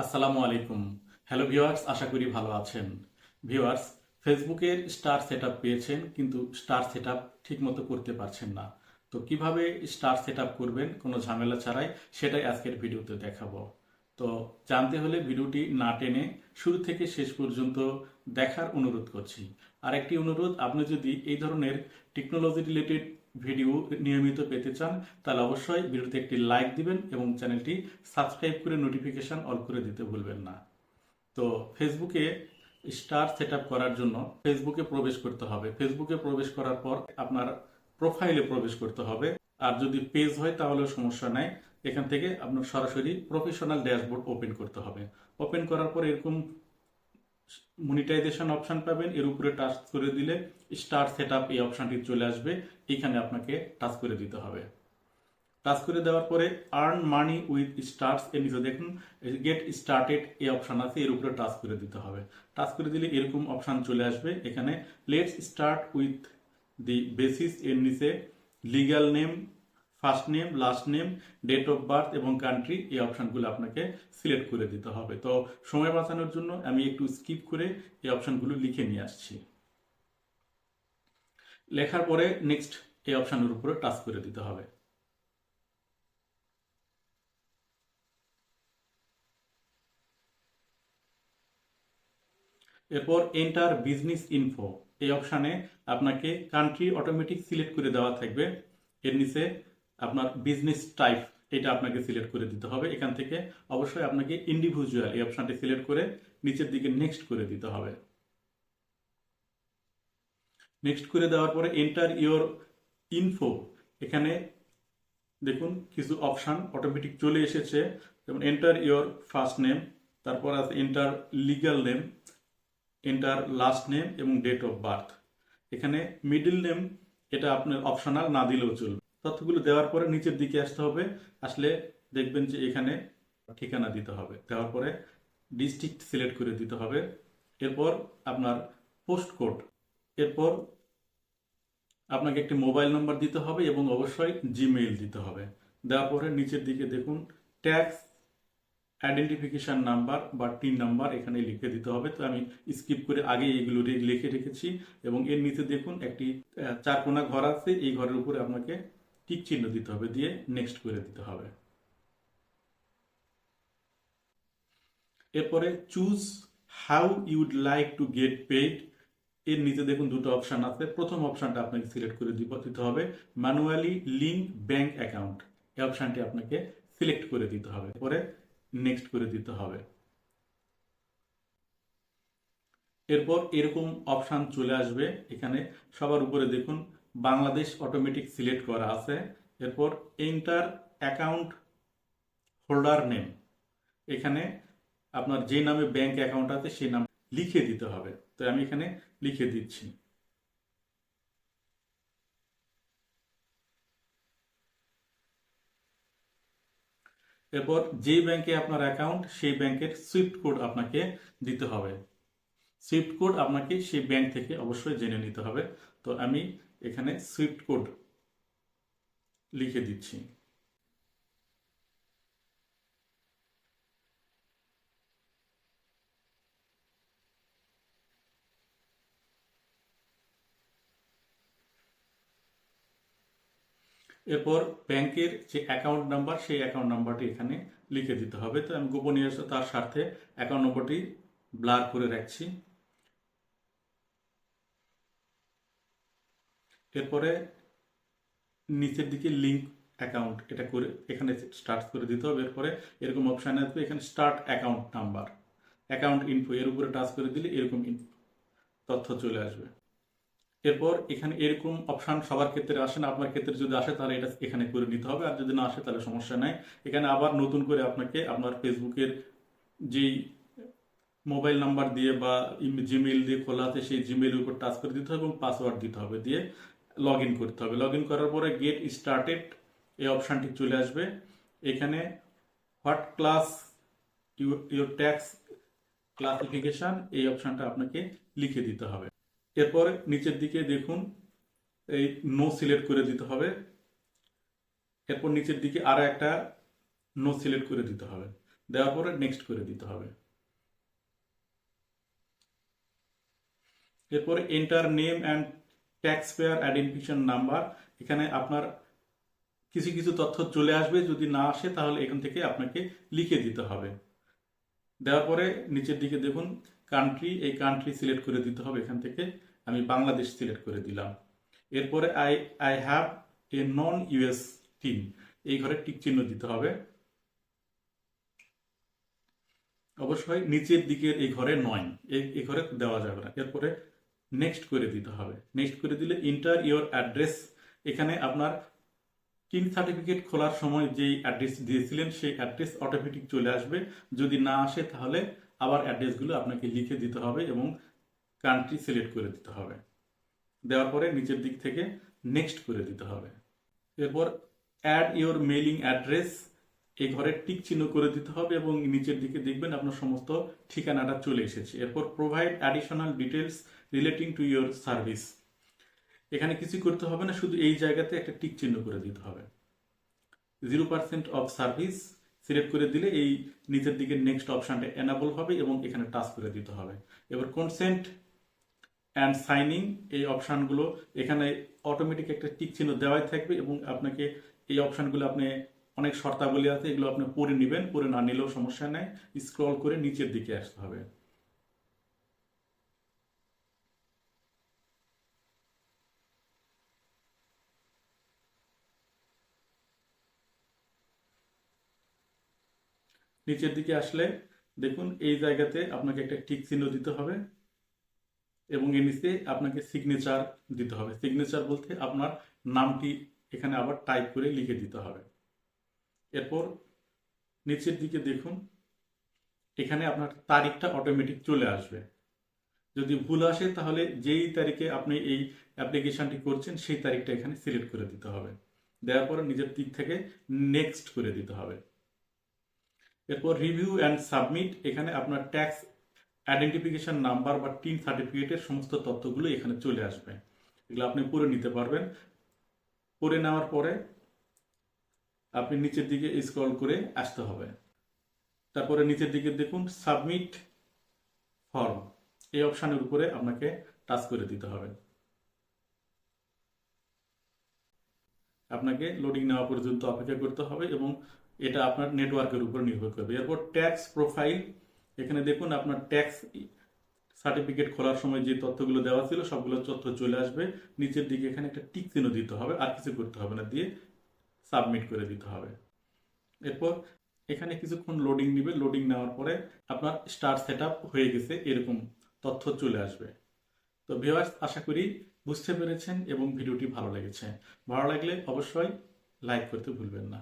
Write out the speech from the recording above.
আসসালামু আলাইকুম। Hello viewers আশা করি ভালো আছেন। ভিওয়ার্স ফেসবুকের স্টার সেট পেয়েছেন, কিন্তু স্টার সেট ঠিকমতো করতে পারছেন না। তো কীভাবে স্টার সেট করবেন, কোনো ঝামেলা ছাড়াই সেটাই আজকের ভিডিওতে দেখাবো। তো জানতে হলে ভিডিওটি না টেনে শুরু থেকে শেষ পর্যন্ত দেখার অনুরোধ করছি। আর একটি অনুরোধ, আপনি যদি এই ধরনের টেকনোলজি রিলেটেড ভিডিও নিয়মিত পেতে চান, তাহলে অবশ্যই ভিডিওতে একটি লাইক দিবেন এবং চ্যানেলটি সাবস্ক্রাইব করে নোটিফিকেশন অল করে দিতে ভুলবেন না। তো ফেসবুকে স্টার সেট করার জন্য ফেসবুকে প্রবেশ করতে হবে। ফেসবুকে প্রবেশ করার পর আপনার প্রোফাইলে প্রবেশ করতে হবে। আর যদি পেজ হয় তাহলে সমস্যা নাই। এখান থেকে আপনার সরাসরি প্রফেশনাল ড্যাশবোর্ড ওপেন করতে হবে। ওপেন করার পর এরকম মনিটাইজেশন অপশন পাবেন। এর উপরে টাচ করে দিলে স্টার সেট আপ এই অপশনটি চলে আসবে। এখানে আপনাকে টাচ করে দিতে হবে। টাচ করে দেওয়ার পরে আর্ন মানি উইথ স্টার্স এর নিচে দেখুন গেট স্টার্টেড এই অপশান আছে, এর উপরে টাচ করে দিতে হবে। টাচ করে দিলে এরকম অপশান চলে আসবে। এখানে let's start with the basis এর নিচে legal name first name last name date of birth এবং কান্ট্রি এই অপশনগুলো আপনাকে সিলেক্ট করে দিতে হবে। তো সময় বাঁচানোর জন্য আমি একটু স্কিপ করে এই অপশনগুলো লিখে নিয়ে আসছি। লেখার পরে নেক্সট এই অপশনের উপরে টাচ করে দিতে হবে। এরপর এন্টার বিজনেস ইনফো এই অপশানে আপনাকে কান্ট্রি অটোমেটিক সিলেক্ট করে দেওয়া থাকবে। এর নিচে আপনার বিজনেস টাইপ এটা আপনাকে সিলেক্ট করে দিতে হবে। এখান থেকে অবশ্যই আপনাকে ইন্ডিভিজুয়াল এই অপশানটি সিলেক্ট করে নিচের দিকে নেক্সট করে দিতে হবে। নেক্সট করে দেওয়ার পরে এন্টার ইওর ইনফো এখানে দেখুন কিছু অপশান অটোমেটিক চলে এসেছে। যেমন এন্টার ইওর ফার্স্ট নেম তারপর আছে enter legal name enter last name এবং ডেট অফ বার্থ এখানে মিডল নেম এটা আপনার অপশনাল না দিলেও চলবে। তথ্যগুলো দেওয়ার পরে নিচের দিকে আসতে হবে। আসলে দেখবেন যে এখানে ঠিকানা দিতে হবে। দেওয়ার পরে ডিস্ট্রিক্ট সিলেক্ট করে দিতে হবে। এরপর আপনার পোস্ট কোড এরপর আপনাকে একটি মোবাইল নাম্বার দিতে হবে এবং অবশ্যই জিমেইল দিতে হবে। দেওয়ার পরে নিচের দিকে দেখুন ট্যাক্স আইডেন্টিফিকেশন নাম্বার বা টিন নাম্বার এখানে লিখে দিতে হবে। তো আমি স্কিপ করে আগে এইগুলো লিখে রেখেছি এবং এর নিচে দেখুন একটি চার কোনা ঘর আছে। এই ঘরের উপরে আপনাকে টিক চিহ্ন দিতে হবে, দিয়ে নেক্সট করে দিতে হবে। এরপরে choose how you'd like to get paid এর নিচে দেখুন দুটো অপশন আছে। প্রথম অপশনটা আপনাকে সিলেক্ট করে দিতে হবে ম্যানুয়ালি লিঙ্ক ব্যাংক অ্যাকাউন্ট এই অপশনটি আপনাকে সিলেক্ট করে দিতে হবে। পরে নেক্সট করে দিতে হবে। এরপর এরকম অপশান চলে আসবে। এখানে সবার উপরে দেখুন বাংলাদেশ অটোমেটিক সিলেক্ট করা আছে। এরপর এন্টার অ্যাকাউন্ট হোল্ডার নেম এখানে আপনার যে নামে ব্যাংক অ্যাকাউন্ট আছে, সেই নাম লিখে দিতে হবে। তো আমি এখানে লিখে দিচ্ছি। এরপর যে ব্যাংকে আপনার অ্যাকাউন্ট সেই ব্যাংকের সুইফট কোড আপনাকে দিতে হবে। সুইফট কোড আপনাকে সেই ব্যাংক থেকে অবশ্যই জেনে নিতে হবে। তো আমি এখানে সুইফট কোড লিখে দিচ্ছি। এরপর ব্যাংকের যে অ্যাকাউন্ট নাম্বার সেই অ্যাকাউন্ট নাম্বারটি এখানে লিখে দিতে হবে। তো আমি গোপনীয়তার স্বার্থে অ্যাকাউন্ট নম্বরটি ব্লার করে রাখছি। এরপরে নিচের দিকে লিঙ্ক অ্যাকাউন্ট এটা করে এখানে স্টার্ট করে দিতে হবে। এরপরে এরকম অপশান আসবে, এখানে start account number account info এর উপরে টাচ করে দিলে এরকম তথ্য চলে আসবে। এরপর এখানে এরকম অপশান সবার ক্ষেত্রে আসে না, আপনার ক্ষেত্রে যদি আসে তাহলে এটা এখানে করে নিতে হবে। আর যদি না আসে তাহলে সমস্যা নাই। এখানে আবার নতুন করে আপনাকে আপনার ফেসবুকের যেই মোবাইল নাম্বার দিয়ে বা জিমেইল দিয়ে খোলা আছে, সেই জিমেইলের উপর টাচ করে দিতে হবে এবং পাসওয়ার্ড দিতে হবে। দিয়ে লগ ইন করতে হবে। লগ ইন করার পরে গেট স্টার্টেড এই অপশানটি চলে আসবে। এখানে what class your tax classification এই অপশানটা আপনাকে লিখে দিতে হবে। এরপরে নিচের দিকে দেখুন, এই নো সিলেক্ট করে দিতে হবে। এরপর নিচের দিকে আরও একটা নো সিলেক্ট করে দিতে হবে। দেওয়ার পরে নেক্সট করে দিতে হবে। এরপরে enter name and tax payer identification number এখানে আপনার কিছু কিছু তথ্য চলে আসবে, যদি না আসে তাহলে এখান থেকে আপনাকে লিখে দিতে হবে। দেওয়ার পরে নিচের দিকে দেখুন কান্ট্রি এই কান্ট্রি সিলেক্ট করে দিতে হবে, এখান থেকে আমি বাংলাদেশ সিলেক্ট করে দিলাম। এরপরে I I have a non US TIN এই ঘরে টিক চিহ্ন দিতে হবে। অবশ্যই নিচের দিকের এই ঘরে নয় এই ঘরে দেওয়া যাবে না। এরপরে নেক্সট করে দিতে হবে। নেক্সট করে দিলে ইন্টার ইওর অ্যাড্রেস এখানে আপনার টিন সার্টিফিকেট খোলার সময় যেই অ্যাড্রেস দিয়েছিলেন, সেই অ্যাড্রেস অটোমেটিক চলে আসবে। যদি না আসে, তাহলে আবার অ্যাড্রেসগুলো আপনাকে লিখে দিতে হবে এবং কান্ট্রি সিলেক্ট করে দিতে হবে। দেওয়ার পরে নিচের দিক থেকে নেক্সট করে দিতে হবে। এরপর অ্যাড ইওর মেইলিং অ্যাড্রেস এই ঘরের টিক চিহ্ন করে দিতে হবে এবং নিচের দিকে দেখবেন আপনার সমস্ত ঠিকানাটা চলে এসেছে। এরপর provide additional details relating to your service এখানে কিছু করতে হবে না, শুধু এই জায়গাতে একটা টিক চিহ্ন করে দিতে হবে। Zero percent of service select করে দিলে এই নিচের দিকে নেক্সট অপশানটা এনাবল হবে এবং এখানে টাচ করে দিতে হবে। এবার কনসেন্ট অ্যান্ড সাইনিং এই অপশানগুলো এখানে অটোমেটিক একটা টিক চিহ্ন দেওয়াই থাকবে এবং আপনাকে এই অপশানগুলো আপনি অনেক শর্তাবলী আছে, এগুলো আপনি পড়ে নেবেন, পড়ে না নিলেও সমস্যা নেই। স্ক্রল করে নিচের দিকে আসতে হবে। নিচের দিকে আসলে দেখুন, এই জায়গাতে আপনাকে একটা টিক চিহ্ন দিতে হবে এবং এর নিচে আপনাকে সিগনেচার দিতে হবে। সিগনেচার বলতে আপনার নামটি এখানে আবার টাইপ করে লিখে দিতে হবে। এরপর নিচের দিকে দেখুন, এখানে আপনার তারিখটা অটোমেটিক চলে আসবে। যদি ভুল আসে তাহলে যেই তারিখে আপনি এই অ্যাপ্লিকেশনটি করছেন, সেই তারিখটা এখানে সিলেক্ট করে দিতে হবে। দেওয়ার পরে নিজের দিক থেকে নেক্সট করে দিতে হবে। এরপর রিভিউ অ্যান্ড সাবমিট এখানে আপনার ট্যাক্স আইডেন্টিফিকেশন নাম্বার বা টিন সার্টিফিকেটের সমস্ত তথ্যগুলো এখানে চলে আসবে। এগুলো আপনি পড়ে নিতে পারবেন। পড়ে নেওয়ার পরে আপনি নিচের দিকে স্ক্রল করে আসতে হবে। তারপরে নিচের দিকে দেখুন সাবমিট ফর্ম এই অপশানের উপরে আপনাকে টাচ করে দিতে হবে। আপনাকে লোডিং নেওয়া পর্যন্ত অপেক্ষা করতে হবে এবং এটা আপনার নেটওয়ার্কের উপর নির্ভর করবে। এরপর ট্যাক্স প্রোফাইল এখানে দেখুন আপনার ট্যাক্স সার্টিফিকেট খোলার সময় যে তথ্যগুলো দেওয়া ছিল, সবগুলো তথ্য চলে আসবে। নিচের দিকে এখানে একটা টিক চিহ্ন দিতে হবে, আর কিছু করতে হবে না। দিয়ে সাবমিট করে দিতে হবে। এরপর এখানে কিছুক্ষণ লোডিং নিবে লোডিং নেওয়ার পরে আপনার স্টার সেট হয়ে গেছে, এরকম তথ্য চলে আসবে। তো ভিওয়ার্স আশা করি বুঝতে পেরেছেন এবং ভিডিওটি ভালো লেগেছে। ভালো লাগলে অবশ্যই লাইক করতে ভুলবেন না।